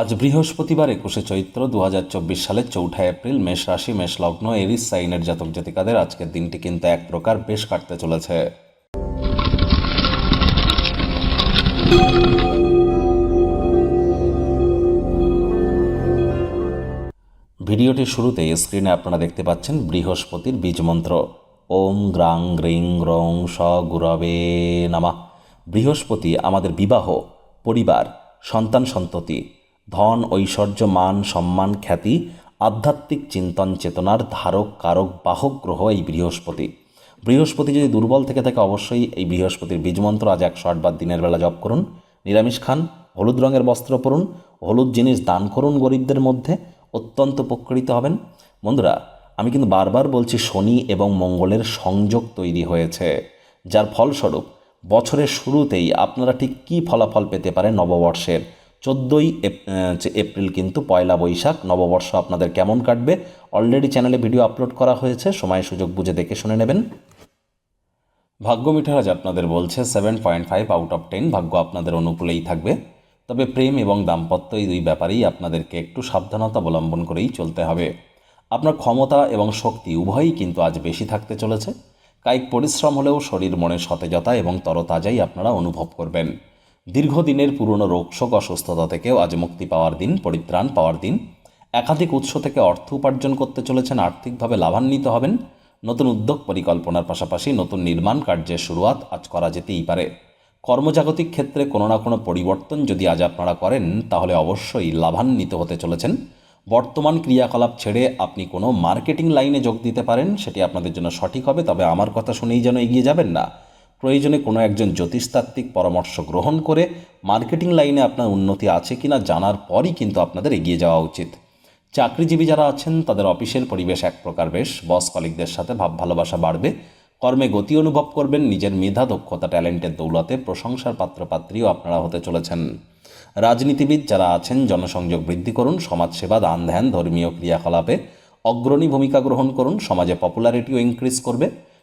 আজ বৃহস্পতিবার একুশে চৈত্র দু হাজার চব্বিশ সালের চৌঠা এপ্রিল মেষ রাশি, মেষ লগ্ন, এরিস, সাইনের জাতক জাতিকাদের আজকের দিনটি কিন্তু এক প্রকার বেশ কাটতে চলেছে। ভিডিওটির শুরুতে স্ক্রিনে আপনারা দেখতে পাচ্ছেন বৃহস্পতির বীজ মন্ত্র। ওম গ্রাং গ্রিং গ্রং স গুরবে নামা। বৃহস্পতি আমাদের বিবাহ, পরিবার, সন্তান সন্ততি ধন, ঐশ্বর্য, মান, সম্মান, খ্যাতি, আধ্যাত্মিক চিন্তন, চেতনার ধারক, কারক, বাহক গ্রহ এই বৃহস্পতি। বৃহস্পতি যদি দুর্বল থেকে থাকে অবশ্যই এই বৃহস্পতির বীজমন্ত্র আজ একশো আটবার দিনের বেলা জপ করুন। নিরামিষ খান, হলুদ রঙের বস্ত্র পরুন, হলুদ জিনিস দান করুন গরিবদের মধ্যে, অত্যন্ত উপকৃত হবেন। বন্ধুরা, আমি কিন্তু বারবার বলছি শনি এবং মঙ্গলের সংযোগ তৈরি হয়েছে, যার ফলস্বরূপ বছরের শুরুতেই আপনারা ঠিক কী ফলাফল পেতে পারেন নববর্ষের। চোদ্দোই এপ্রিল কিন্তু পয়লা বৈশাখ, নববর্ষ আপনাদের কেমন কাটবে? অলরেডি চ্যানেলে ভিডিও আপলোড করা হয়েছে, সময় সুযোগ বুঝে দেখে শুনে নেবেন। ভাগ্য মিঠারাজ আপনাদের বলছে seven point five out of ten ভাগ্য আপনাদের অনুকূলেই থাকবে। তবে প্রেম এবং দাম্পত্য এই দুই ব্যাপারেই আপনাদেরকে একটু সাবধানতা অবলম্বন করেই চলতে হবে। আপনার ক্ষমতা এবং শক্তি উভয়ই কিন্তু আজ বেশি থাকতে চলেছে। কায়িক পরিশ্রম হলেও শরীর মনে সতেজতা এবং তরতাজাই আপনারা অনুভব করবেন। দীর্ঘদিনের পুরনো রোগশোক অসুস্থতা থেকেও আজ মুক্তি পাওয়ার দিন, পরিত্রাণ পাওয়ার দিন। একাধিক উৎস থেকে অর্থ উপার্জন করতে চলেছেন, আর্থিকভাবে লাভান্বিত হবেন। নতুন উদ্যোগ পরিকল্পনার পাশাপাশি নতুন নির্মাণ কার্যের শুরুয়াত আজ করা যেতেই পারে। কর্মজাগতিক ক্ষেত্রে কোনো না কোনো পরিবর্তন যদি আজ আপনারা করেন, তাহলে অবশ্যই লাভান্বিত হতে চলেছেন। বর্তমান ক্রিয়াকলাপ ছেড়ে আপনি কোনো মার্কেটিং লাইনে যোগ দিতে পারেন, সেটি আপনাদের জন্য সঠিক হবে, তবে আমার কথা শুনেই যেন এগিয়ে যাবেন না। প্রয়োজনে কোনো একজন জ্যোতিষতাত্ত্বিক পরামর্শ গ্রহণ করে মার্কেটিং লাইনে আপনার উন্নতি আছে কিনা জানার পরই কিন্তু আপনাদের এগিয়ে যাওয়া উচিত। চাকরিজীবী যারা আছেন, তাদের অফিসের পরিবেশ এক প্রকার বেশ। বস কলিকদের সাথে ভাব ভালোবাসা বাড়বে। কর্মে গতি অনুভব করবেন। নিজের মেধা, দক্ষতা, ট্যালেন্টের দৌলতে প্রশংসার পাত্রপাত্রীও আপনারা হতে চলেছেন। রাজনীতিবিদ যারা আছেন, জনসংযোগ বৃদ্ধি করুন, সমাজসেবা, দান ধ্যান, ধর্মীয় ক্রিয়াকলাপে অগ্রণী ভূমিকা গ্রহণ করুন। সমাজে পপুলারিটিও ইনক্রিজ করবে।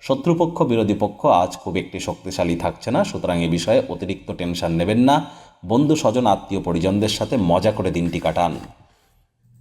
শত্রুপক্ষ, বিরোধী পক্ষ আজ খুব একটি শক্তিশালী থাকছে না। সুতরাং এ বিষয়ে অতিরিক্ত টেনশন নেবেন না। বন্ধু স্বজন আত্মীয় পরিজনদের সাথে মজা করে দিনটি কাটান।